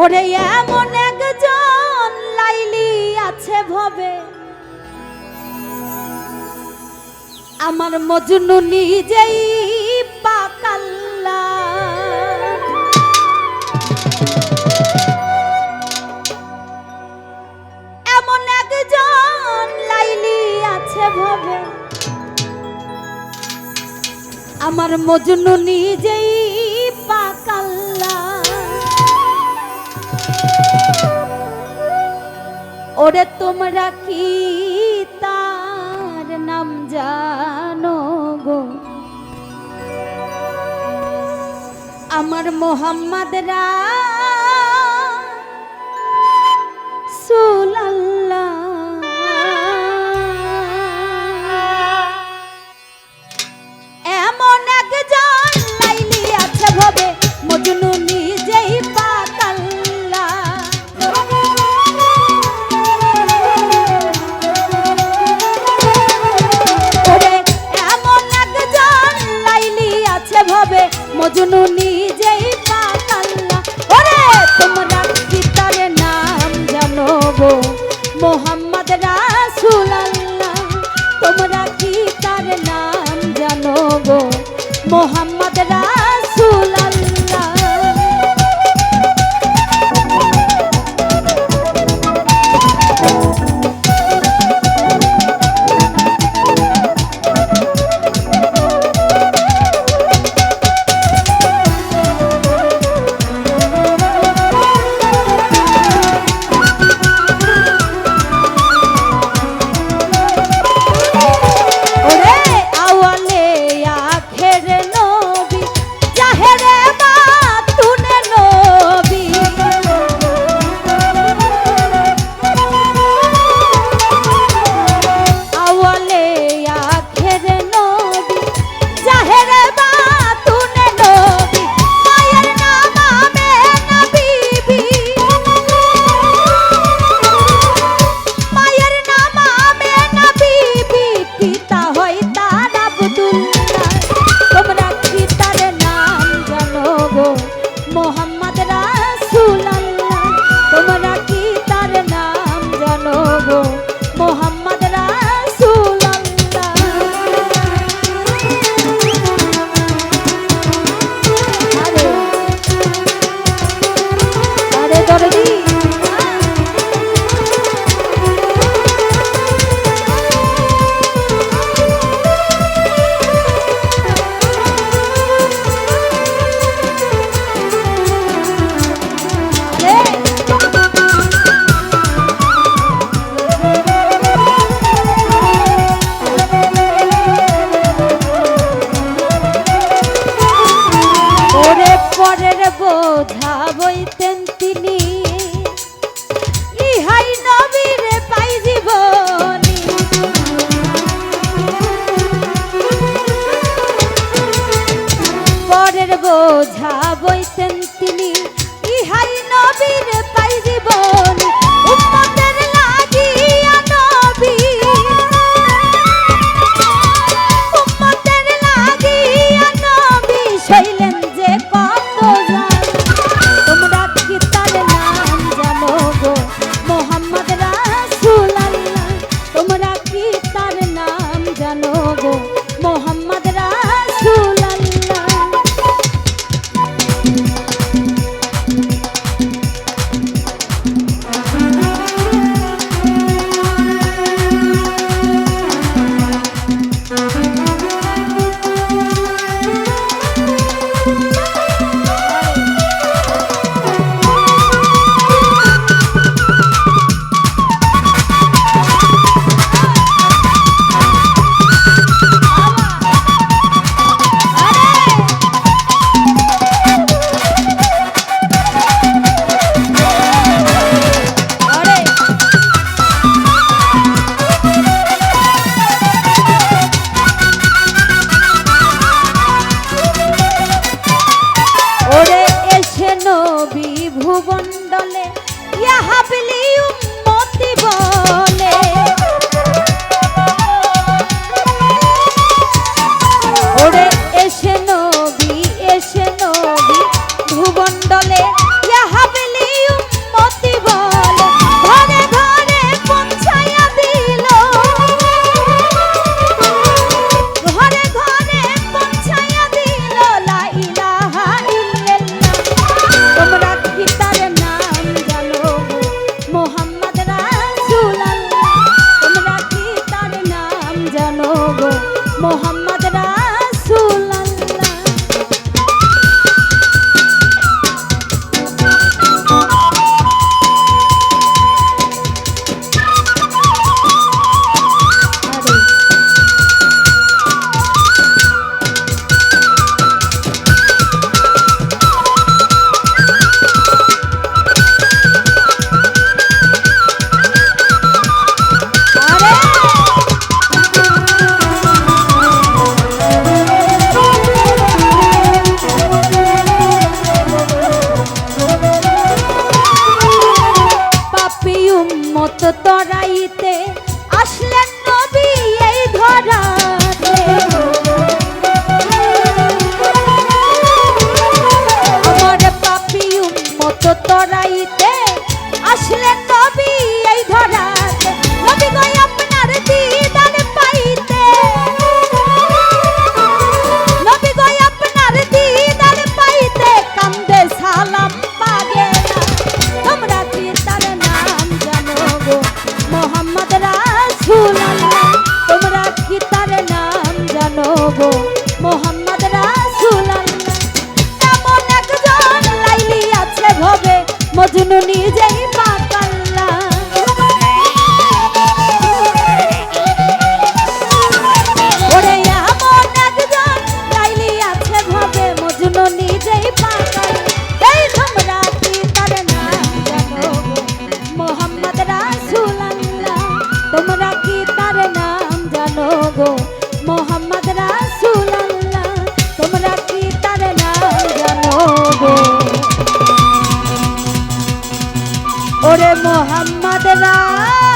ওরে এমন একজন লাইলি আছে ভবে। আমার মজনু নিজেই পাকাল্লা। এমন একজন লাইলি আছে ভবে। আমার মজনু নিজে ওরে তোমরা কি তার নাম জানো গো। আমার মোহাম্মদ রা বোঝা বইতেন তিনি। Mohammed. হারাইতে ওরে মোহাম্মদ রাসূলুল্লাহ